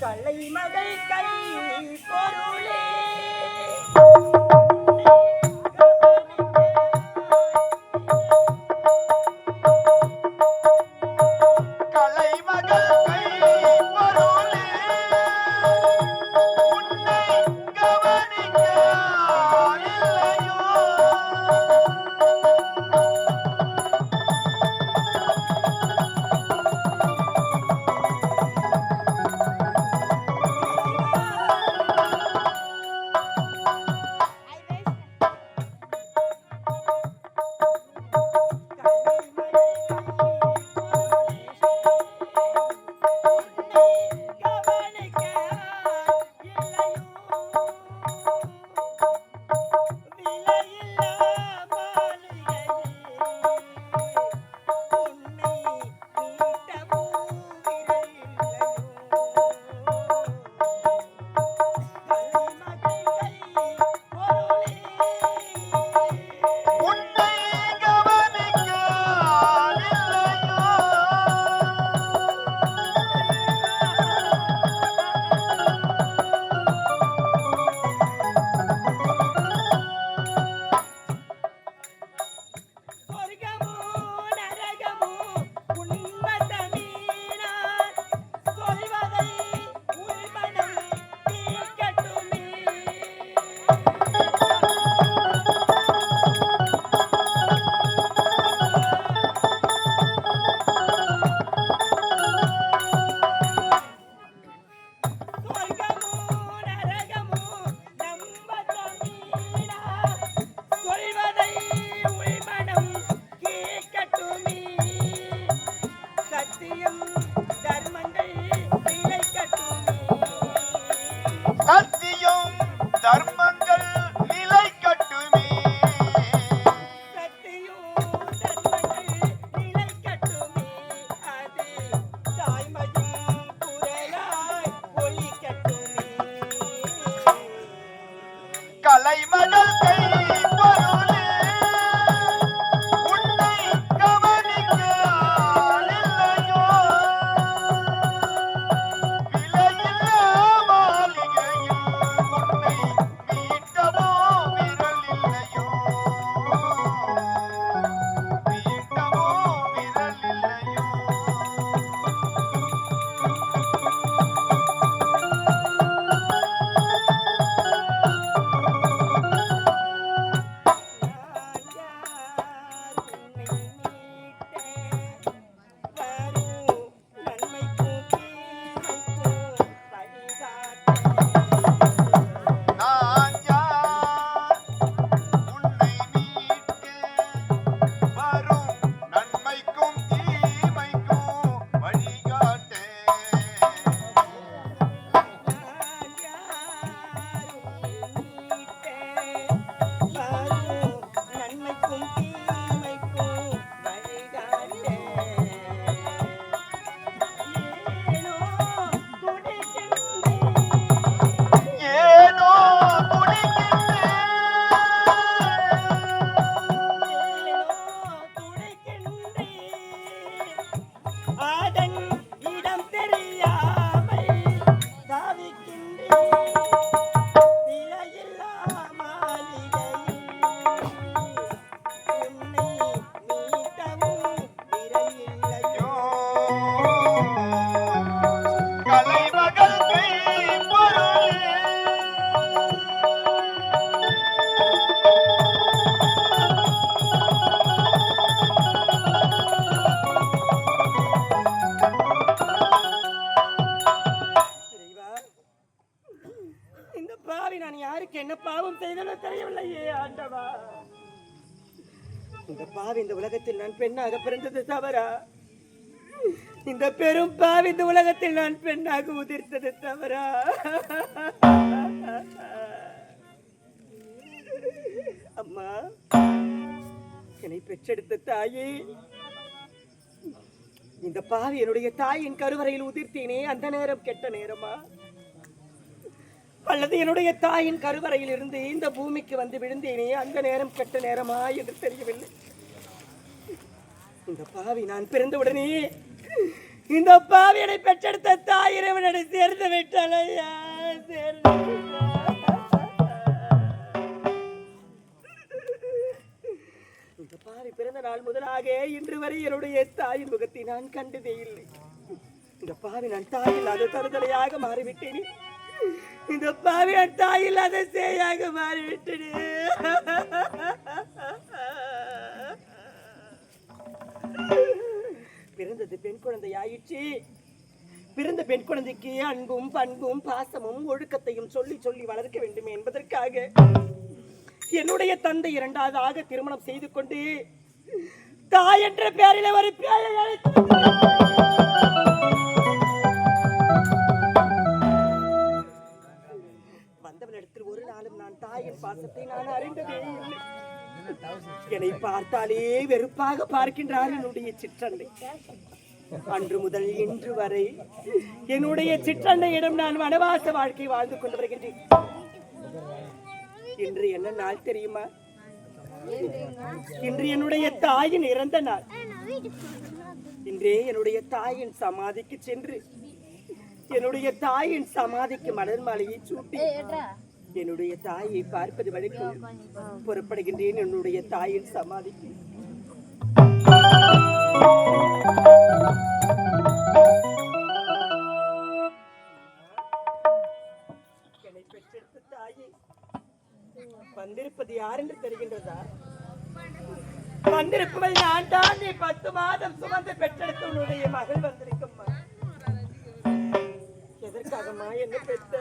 கலைமகள் கை பொருளே. இந்த பாவி இந்த உலகத்தில் நான் பெண்ணாக பிறந்தது தவறா? இந்த பெரும் பாவி இந்த உலகத்தில் நான் பெண்ணாக உதிர்த்தது தவறா? அம்மா என்னை பெற்றெடுத்த தாயே இந்த பாவி என்னுடைய தாயின் கருவறையில் உதிர்த்தேனே அந்த நேரம் கெட்ட நேரமா? அல்லது என்னுடைய தாயின் கருவறையில் இருந்து இந்த பூமிக்கு வந்து விழுந்தேனே அந்த நேரம் கெட்ட நேரமா என்று தெரியவில்லை. இந்த பாவி நான் பிறந்தவுடனே இந்த பாவியனை பெற்றெடுத்த தாயிரவனை சேர்ந்து விட்டால் ஐயா இந்த பாவி பிறந்த நாள் முதலாக இன்று வரை என்னுடைய தாயின் முகத்தை நான் கண்டதே இல்லை. இந்த பாவி நான் தாய் இல்லாத தருதலையாக மாறிவிட்டேனே. இந்த பாவி நான் தாய் இல்லாத சேயாக மாறிவிட்டேனே பிறந்தது பெண் குழந்தை ஆயிடுச்சு பிறந்த பெண் குழந்தைக்கு அன்பும் பண்பும் பாசமும் ஒழுக்கத்தையும் சொல்லி சொல்லி வளர்க்க வேண்டும் என்பதற்காக என்னுடைய தந்தை இரண்டாவதாக திருமணம் செய்து கொண்டு தாய் என்ற பெயரில் ஒரு பேரை அழைத்து ஒரு நாளும் நான் தாயின் பாசத்தை நான் அறிந்ததே இல்லை. என்னை பார்த்தாலே வெறுப்பாக பார்க்கின்றார் என்னுடைய சிற்றண்டை அன்று முதல் இன்று வரை என்னுடைய சிற்றண்டையிடம் நான் வனவாச வாழ்க்கை வாழ்ந்து கொண்டு வருகின்றேன். இன்று என்ன நாள் தெரியுமா? இன்று என்னுடைய தாயின் இறந்த நாள். இன்றே என்னுடைய தாயின் சமாதிக்கு சென்று என்னுடைய தாயின் சமாதிக்கு மலர் மாலையை சூட்டி என்னுடைய தாயை பார்ப்பது வழக்கம் புறப்படுகின்றேன். என்னுடைய தாயின் சமாதிக்கு வந்திருப்பது யார் என்று தெரிகின்றதா? வந்திருப்பவள் நான் தான் நீ பத்து மாதம் சுமந்து பெற்றெடுத்த உன்னுடைய மகள் வந்திருக்கம்மா. எதற்காகமா என்ன பெற்ற?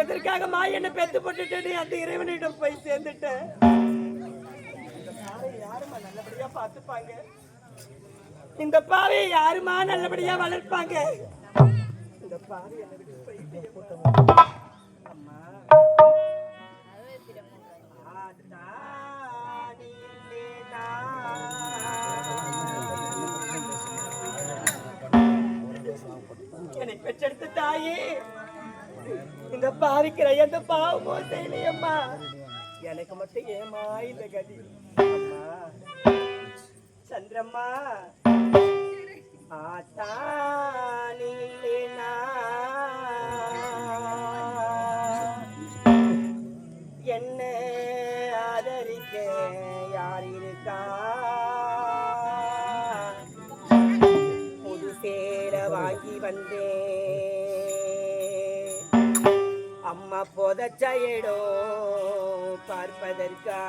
எதற்காகம்மா என்ன பெத்து போட்டுட்டு நீ அந்த இறைவனிடம் போய் சேர்ந்துட்டேன். இந்த யாரும்மா நல்லபடியா பார்த்துப்பாங்க? இந்த பாவையை யாருமா நல்லபடியா வளர்ப்பாங்க? இந்த பாவை என்னை விட்டு அம்மா. என்னை பெற்றெடுத்த தாயே. இந்த பாவிக்கிற எந்த பாவமோ செய்யலையம்மா. எனக்கு மட்டும் ஏமா இந்த கதி? சந்திரம்மா. ஆத்தானிலே என்ன ஆதரிக்க யார் இருக்கா? புது சேர வாங்கி வந்தேன். அம்மா புதச்ச இடம் பார்ப்பதற்கா?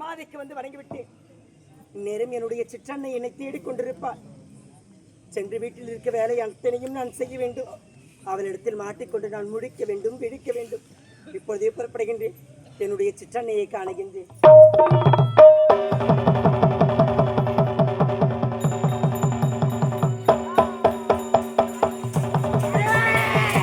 சமாதிக்கு வந்து வணங்கிவிட்டேன். நேரம் என்னுடைய சிற்றன்னை என்னை தேடிக்கொண்டிருப்பார் சென்று வீட்டில் இருக்க வேலை அத்தனையும் நான் செய்ய வேண்டும். அவளிடத்தில் மாட்டிக்கொண்டு நான் முடிக்க வேண்டும் விழிக்க வேண்டும். இப்பொழுதே புறப்படுகின்றேன். என்னுடைய சிற்றன்னையை காணுகின்றேன்.